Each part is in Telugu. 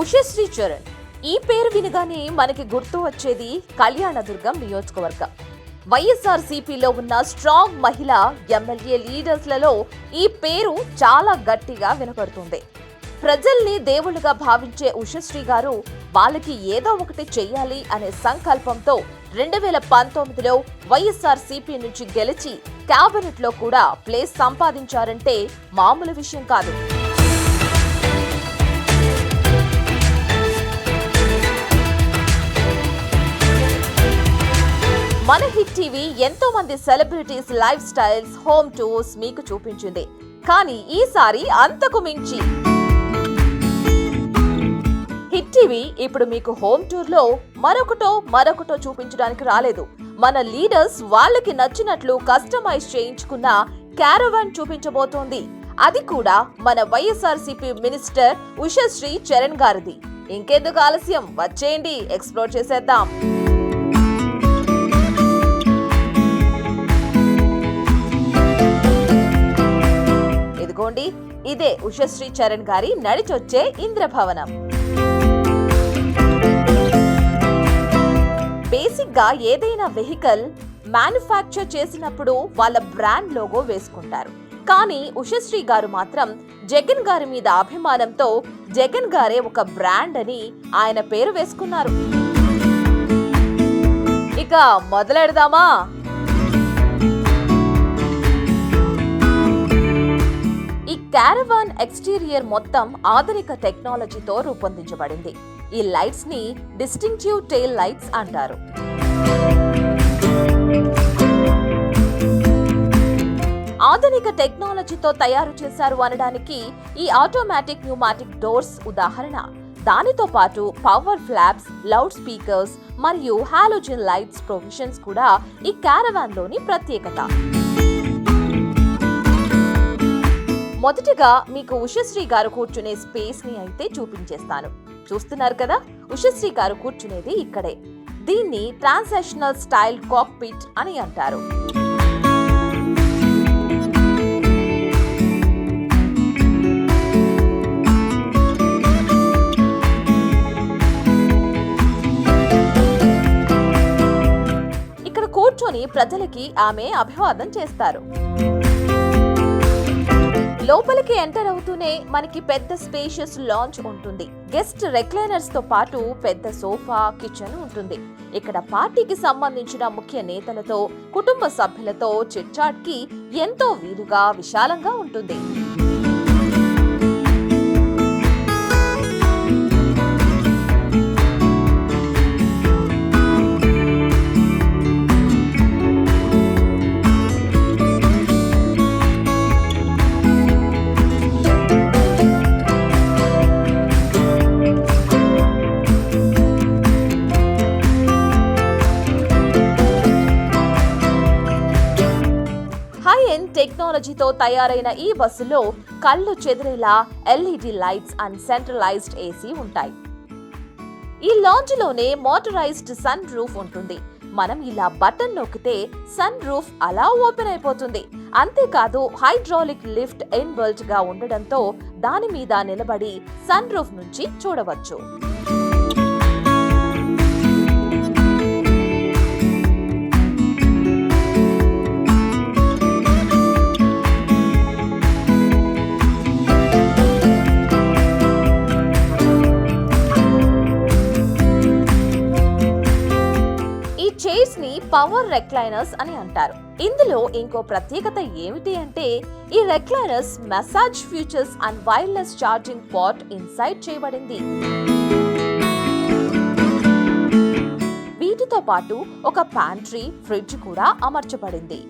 ఉషశ్రీ చరణ్. ఈ పేరు వినగానే మనకి గుర్తు వచ్చేది కళ్యాణదుర్గం నియోజకవర్గం. వైఎస్ఆర్ సిపిలో ఉన్న స్ట్రాంగ్ మహిళ ఎమ్మెల్యే లీడర్స్లలో ఈ పేరు చాలా గట్టిగా వినపడుతుంది. ప్రజల్ని దేవుళ్ళుగా భావించే ఉషశ్రీ గారు వాళ్ళకి ఏదో ఒకటి చేయాలి అనే సంకల్పంతో రెండు వేల పంతొమ్మిదిలో వైఎస్ఆర్ సిపి నుంచి గెలిచి క్యాబినెట్లో లో కూడా ప్లేస్ సంపాదించారంటే మామూలు విషయం కాదు. మన హిట్ టీవీ ఎంతో మంది celebrities lifestyles home tours మీకు చూపించింది. కానీ ఈసారి అంతకు మించి. హిట్ టీవీ ఇప్పుడు మీకు హోమ్ టూర్లో మరొకటో మరొకటో చూపించడానికి రాలేదు. మన లీడర్స్ వాళ్ళకి నచ్చినట్లు కస్టమైజ్ చేయించుకున్న క్యారవాన్ చూపించబోతోంది. అది కూడా మన వైఎస్ఆర్సీపీ మినిస్టర్ ఉషశ్రీ చరణ్ గారిది. ఇంకెందుకు ఆలస్యం? వచ్చేయండి ఎక్స్ప్లోర్ చేసేద్దాం. ఇదిగోండి ఇదే ఉషశ్రీ చరణ్ గారి నడిచొచ్చే ఇంద్రభవనం. బేసిక్గా ఏదైనా వెహికల్ మ్యానుఫ్యాక్చర్ చేసినప్పుడు వాళ్ళ బ్రాండ్ లోగో వేసుకుంటారు. కానీ ఉషశ్రీ గారు మాత్రం జగన్ గారి మీద అభిమానంతో జగన్ గారే ఒక బ్రాండ్ అని ఆయన పేరు వేసుకున్నారు. ఇక మొదలెడదామా? క్యారవాన్ ఎక్స్టీరియర్ మొత్తం ఆధునిక టెక్నాలజీతో రూపొందించబడింది. ఈ లైట్స్ని డిస్టింక్టివ్ టెయిల్ లైట్స్ అంటారు. ఆధునిక టెక్నాలజీతో తయారు చేశారు అనడానికి ఈ ఆటోమేటిక్ న్యూమాటిక్ డోర్స్ ఉదాహరణ. దానితో పాటు పవర్ ఫ్లాప్స్ లౌడ్ స్పీకర్స్ మరియు హాలోజన్ లైట్స్ ప్రొవిజన్స్ కూడా ఈ క్యారవాన్లోని ప్రత్యేకత. మొదటగా మీకు ఉషశ్రీ గారు కూర్చునే స్పేస్ని అయితే చూపించేస్తాను. చూస్తున్నారు కదా? ఉషశ్రీ గారు కూర్చునేది ఇక్కడే. దీన్ని ట్రాన్సాక్షనల్ స్టైల్ కాక్పిట్ అని అంటారు. ఇక్కడ కూర్చొని ప్రజలకి ఆమె అభివాదం చేస్తారు. లోపలికి ఎంటర్ అవుతూనే మనకి పెద్ద స్పేషియస్ లాంచ్ ఉంటుంది. గెస్ట్ రెక్లైనర్స్తో పాటు పెద్ద సోఫా కిచెన్ ఉంటుంది. ఇక్కడ పార్టీకి సంబంధించిన ముఖ్య నేతలతో కుటుంబ సభ్యులతో చిట్చాట్కి ఎంతో వీలుగా విశాలంగా ఉంటుంది. తో తయారైన ఈ బస్సులో కళ్ళు చెదిరేలా LED lights and centralised AC ఉంటాయి. ఈ లాంజ్లోనే మోటరైజ్డ్ సన్ రూఫ్ ఉంటుంది. మనం ఇలా బటన్ నొక్కితే సన్ రూఫ్ అలా ఓపెన్ అయిపోతుంది. అంతేకాదు హైడ్రాలిక్ లిఫ్ట్ ఎన్బల్ట్గా ఉండడంతో దాని మీద నిలబడి సన్ రూఫ్ నుంచి చూడవచ్చు. పవర్ రెక్లైనర్స్ అని అంటారు. ఇందులో ఇంకో ప్రత్యేకత ఏమిటి అంటే ఈ recliners massage features and wireless charging pad inside చేయబడింది. వీటితో పాటు ఒక ప్యాంట్రీ ఫ్రిడ్జ్ కూడా అమర్చబడింది.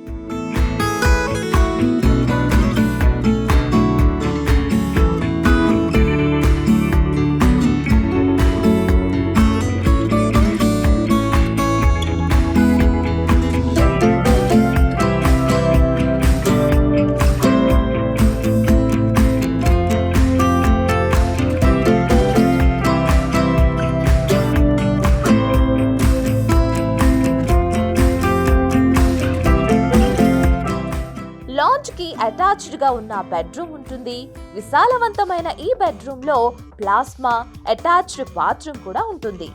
లాంజ్కి అటాచ్డ్గా ఉన్న బెడ్రూమ్ ఉంటుంది. విశాలవంతమైన ఈ బెడ్రూమ్లో ప్లాస్మా అటాచ్డ్ బాత్రూమ్ కూడా ఉంటుంది.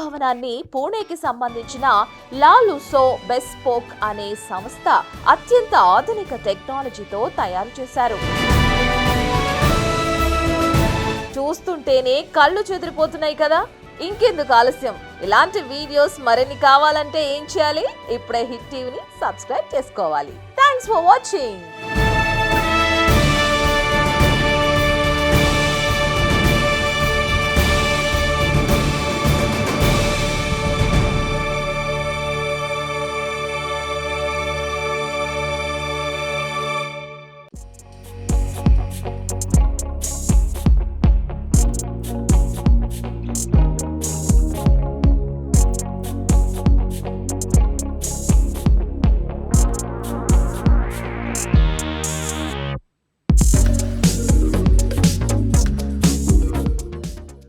భవనాన్ని పూణేకి సంబంధించిన లాలుసో బెస్పోక్ అనే సంస్థ అత్యంత ఆధునిక టెక్నాలజీతో తయారు చేశారు. చూస్తుంటేనే కళ్ళు చెదిరిపోతున్నాయి కదా? ఇంకెందుకు ఆలస్యం? ఇలాంటి వీడియోస్ మరిన్ని కావాలంటే ఏం చేయాలి? ఇప్పుడే హిట్ టీవీని సబ్స్క్రైబ్ చేసుకోవాలి. Thanks for watching